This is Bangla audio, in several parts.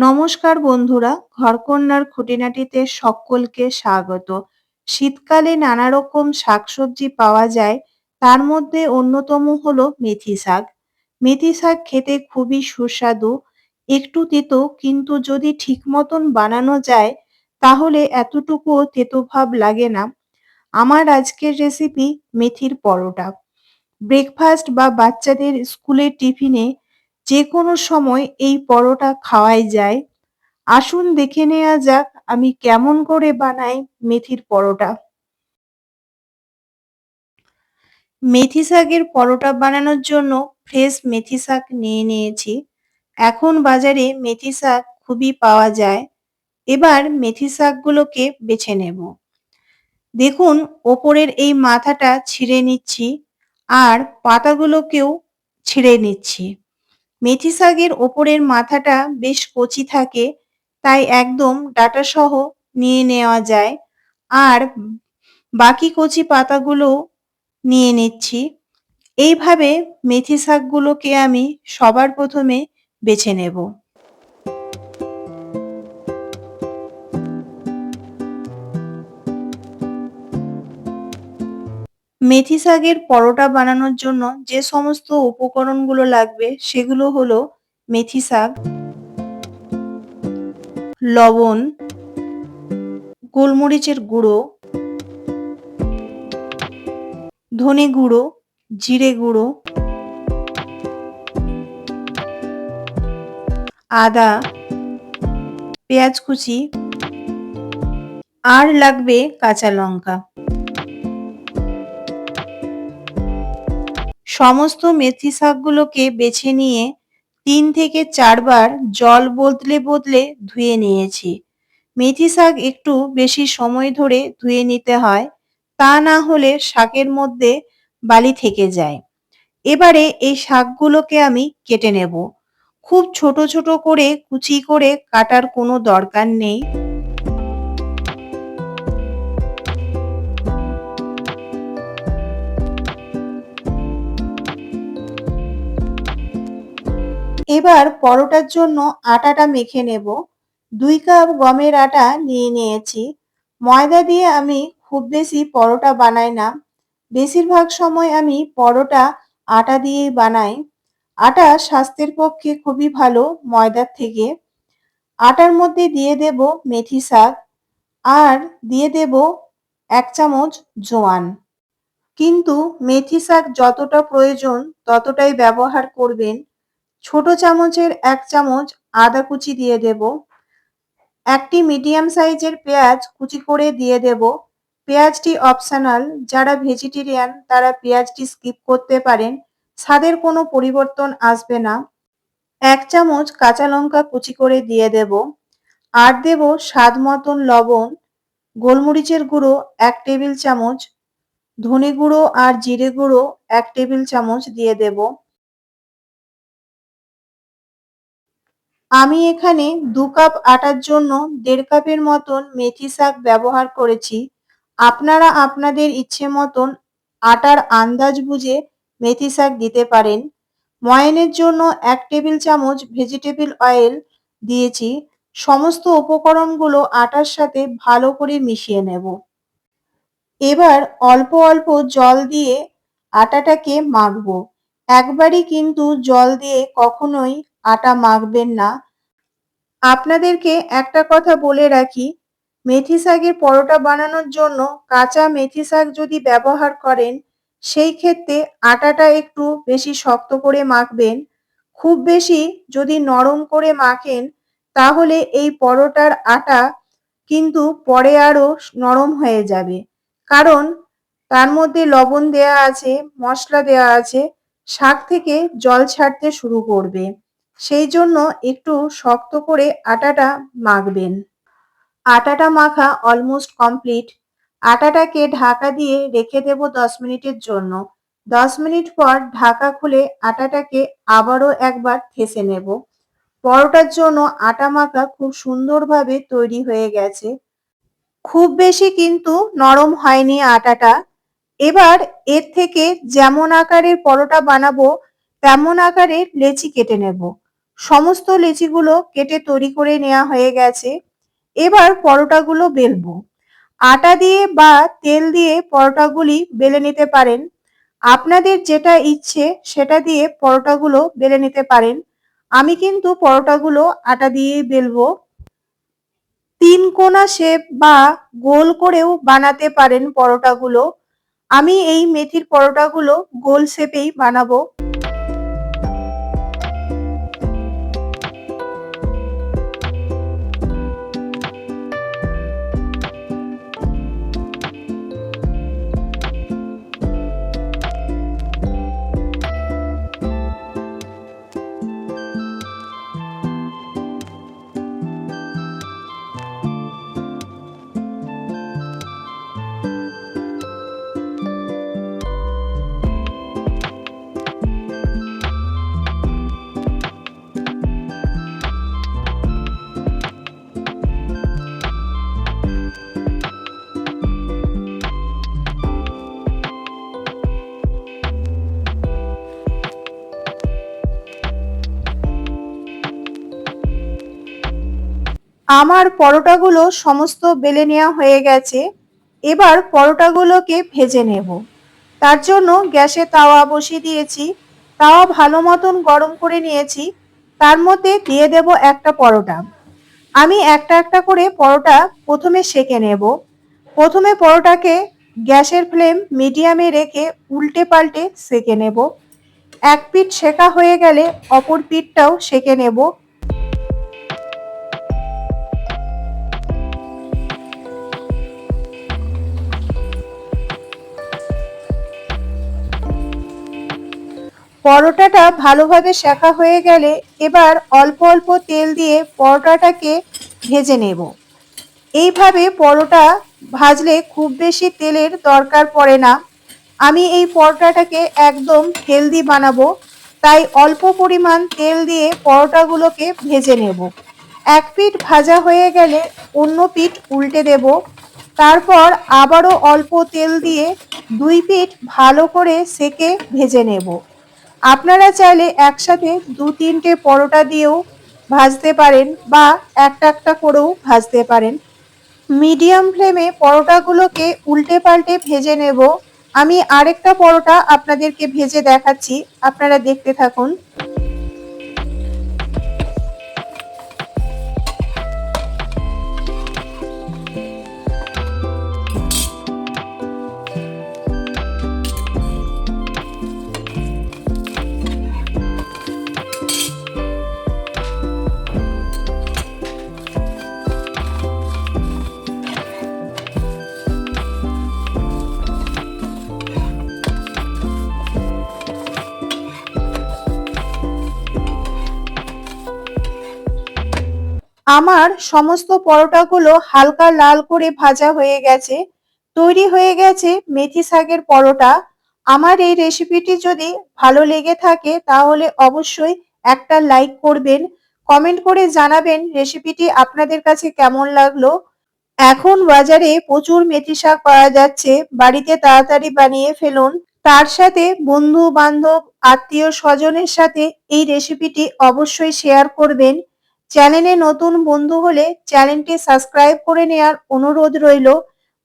নমস্কার বন্ধুরা, ঘরকন্যার খুঁটিনাটিতে সকলকে স্বাগত। শীতকালে নানা রকম শাকসবজি পাওয়া যায়, তার মধ্যে অন্যতম হলো মেথি শাক। মেথি শাক খেতে খুবই সুস্বাদু, একটু তেতো কিন্তু যদি ঠিক মতন বানানো যায়, তাহলে এতটুকুও তেতো ভাব লাগে না। আমার আজকের রেসিপি মেথির পরোটা। ব্রেকফাস্ট বা বাচ্চাদের স্কুলের টিফিনে যে কোনো সময় এই পরোটা খাওয়াই যায়। আসুন দেখে নেওয়া যাক আমি কেমন করে বানাই মেথির পরোটা। মেথি শাকের পরোটা বানানোর জন্য ফ্রেশ মেথি শাক নিয়ে নিয়েছি। এখন বাজারে মেথি শাক খুবই পাওয়া যায়। এবার মেথি শাকগুলোকে বেছে নেব। দেখুন, ওপরের এই মাথাটা ছিঁড়ে নিচ্ছি আর পাতাগুলোকেও ছিঁড়ে নিচ্ছি। মেথি শাকের ওপরের মাথাটা বেশ কচি থাকে, তাই একদম ডাঁটাসহ নিয়ে নেওয়া যায়। আর বাকি কচি পাতাগুলো নিয়ে নিচ্ছি। এইভাবে মেথি শাকগুলোকে আমি সবার প্রথমে বেছে নেব। মেথি শাকের পরোটা বানানোর জন্য যে সমস্ত উপকরণগুলো লাগবে সেগুলো হলো মেথি শাক লবণ, গোলমরিচের গুঁড়ো, ধনে গুঁড়ো, জিরে গুঁড়ো, আদা, পেঁয়াজ কুচি, আর লাগবে কাঁচা লঙ্কা। সমস্ত মেথি শাকগুলোকে বেছে নিয়ে তিন থেকে চারবার জল বদলে বদলে ধুয়ে নিয়েছি। মেথি শাক একটু বেশি সময় ধরে ধুয়ে নিতে হয়, তা না হলে শাকের মধ্যে বালি থেকে যায়। এবারে এই শাকগুলোকে আমি কেটে নেব। খুব ছোট ছোট করে কুচি করে কাটার কোনো দরকার নেই। এবার পরোটার জন্য আটাটা মেখে নেব। দুই কাপ গমের আটা নিয়ে নিয়েছি। ময়দা দিয়ে আমি খুব বেশি পরোটা বানাই না। বেশিরভাগ সময় আমি পরোটা, আটা দিয়েই বানাই। আটা স্বাস্থ্যের পক্ষে খুবই ভালো ময়দার থেকে। আটার মধ্যে দিয়ে দেব মেথি শাক আর দিয়ে দেব এক চামচ জোয়ান। কিন্তু মেথি শাক যতটা প্রয়োজন ততটাই ব্যবহার করবেন। ছোট চামচের এক চামচ আদা কুচি দিয়ে দেব। একটি মিডিয়াম সাইজের পেঁয়াজ কুচি করে দিয়ে দেব। পেঁয়াজটি অপশনাল, যারা ভেজিটেরিয়ান তারা পেঁয়াজটি স্কিপ করতে পারেন, স্বাদের কোনো পরিবর্তন আসবে না। এক চামচ কাঁচা লঙ্কা কুচি করে দিয়ে দেব। আর দেব স্বাদ মতন লবণ, গোলমরিচের গুঁড়ো এক টেবিল চামচ, ধনে গুঁড়ো আর জিরে গুঁড়ো এক টেবিল চামচ দিয়ে দেব। আমি এখানে দু কাপ আটার জন্য দেড় কাপের মতন মেথি শাক ব্যবহার করেছি। আপনারা আপনাদের ইচ্ছে মতন আটার আন্দাজ বুঝে মেথি শাক দিতে পারেন। ময়ানের জন্য এক টেবিল চামচ ভেজিটেবিল অয়েল দিয়েছি। সমস্ত উপকরণগুলো আটার সাথে ভালো করে মিশিয়ে নেব। এবার অল্প অল্প জল দিয়ে আটাটাকে মাখবো। একবারই কিন্তু জল দিয়ে কখনোই আটা মাখবেন না। আপনাদেরকে একটা কথা বলে রাখি, মেথি শাকের পরোটা বানানোর জন্য কাঁচা মেথি শাক যদি ব্যবহার করেন, সেই ক্ষেত্রে আটাটা একটু বেশি শক্ত করে মাখবেন। খুব বেশি যদি নরম করে মাখেন, তাহলে এই পরোটার আটা কিন্তু পরে আরও নরম হয়ে যাবে। কারণ তার মধ্যে লবণ দেয়া আছে, মশলা দেওয়া আছে, শাক থেকে জল ছাড়তে শুরু করবে। সেই জন্য একটু শক্ত করে আটাটা মাখবেন। আটাটা মাখা অলমোস্ট কমপ্লিট আটাটাকে ঢাকা দিয়ে রেখে দেব দশ মিনিটের জন্য। দশ মিনিট পর ঢাকা খুলে আটাটাকে আবারও একবার থেসে নেব। পরোটার জন্য আটা মাখা খুব সুন্দরভাবে তৈরি হয়ে গেছে। খুব বেশি কিন্তু নরম হয়নি আটাটা। এবার এর থেকে যেমন আকারের পরোটা বানাবো, তেমন আকারের লেচি কেটে নেব। সমস্ত লেচিগুলো কেটে তৈরি করে নেওয়া হয়ে গেছে। এবার পরোটাগুলো বেলবো। আটা দিয়ে বা তেল দিয়ে পরোটাগুলি বেলে নিতে পারেন। আপনাদের যেটা ইচ্ছে সেটা দিয়ে পরোটাগুলো বেলে নিতে পারেন। আমি কিন্তু পরোটাগুলো আটা দিয়েই বেলবো। তিন কোনা শেপ বা গোল করেও বানাতে পারেন পরোটাগুলো। আমি এই মেথির পরোটাগুলো গোল শেপেই বানাবো। আমার পরোটাগুলো সমস্ত বেলে নেওয়া হয়ে গেছে। এবার পরোটাগুলোকে ভেজে নেব। তার জন্য গ্যাসে তাওয়া বসিয়ে দিয়েছি। তাওয়া ভালো মতন গরম করে নিয়েছি। তার মধ্যে দিয়ে দেব একটা পরোটা। আমি একটা একটা করে পরোটা প্রথমে সেকে নেব। প্রথমে পরোটাকে গ্যাসের ফ্লেম মিডিয়ামে রেখে উল্টে পাল্টে সেকে নেব। এক পিঠ সেকা হয়ে গেলে অপর পিঠটাও সেকে নেব। পরোটাটা ভালোভাবে শেখা হয়ে গেলে এবার অল্প অল্প তেল দিয়ে পরোটাটাকে ভেজে নেব। এইভাবে পরোটা ভাজলে খুব বেশি তেলের দরকার পড়ে না। আমি এই পরোটাটাকে একদম হেলদি বানাবো, তাই অল্প পরিমাণ তেল দিয়ে পরোটাগুলোকে ভেজে নেব। এক পিঠ ভাজা হয়ে গেলে অন্য পিঠ উল্টে দেব। তারপর আবারও অল্প তেল দিয়ে দুই পিঠ ভালো করে সেকে ভেজে নেব। আপনারা চাইলে একসাথে দু তিনটে পরোটা দিয়েও ভাজতে পারেন বা একটা একটা করেও ভাজতে পারেন। মিডিয়াম ফ্লেমে পরোটাগুলোকে উল্টে পাল্টে ভেজে নেব। আমি আরেকটা পরোটা আপনাদেরকে ভেজে দেখাচ্ছি। আপনারা দেখতে থাকুন। আমার সমস্ত পরোটাগুলো হালকা লাল করে ভাজা হয়ে গেছে। তৈরি হয়ে গেছে মেথি শাকের পরোটা। আমার এই রেসিপিটি যদি ভালো লেগে থাকে তাহলে অবশ্যই একটা লাইক করবেন। কমেন্ট করে জানাবেন রেসিপিটি আপনাদের কাছে কেমন লাগল। এখন বাজারে প্রচুর মেথি শাক পাওয়া যাচ্ছে। বাড়িতে তাড়াতাড়ি বানিয়ে ফেলুন। তার সাথে বন্ধু বান্ধব আত্মীয় স্বজনের সাথে এই রেসিপিটি অবশ্যই শেয়ার করবেন। চ্যানেলে নতুন বন্ধু হলে চ্যানেলটি সাবস্ক্রাইব করে নেওয়ার অনুরোধ রইল।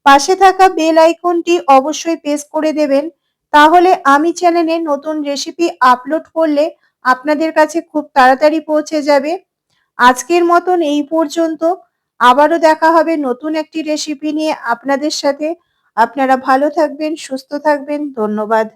পাশে থাকা বেল আইকনটি অবশ্যই প্রেস করে দেবেন। তাহলে আমি চ্যানেলে নতুন রেসিপি আপলোড করলে আপনাদের কাছে খুব তাড়াতাড়ি পৌঁছে যাবে। আজকের মতন এই পর্যন্ত। আবারও দেখা হবে নতুন একটি রেসিপি নিয়ে আপনাদের সাথে। আপনারা ভালো থাকবেন, সুস্থ থাকবেন। ধন্যবাদ।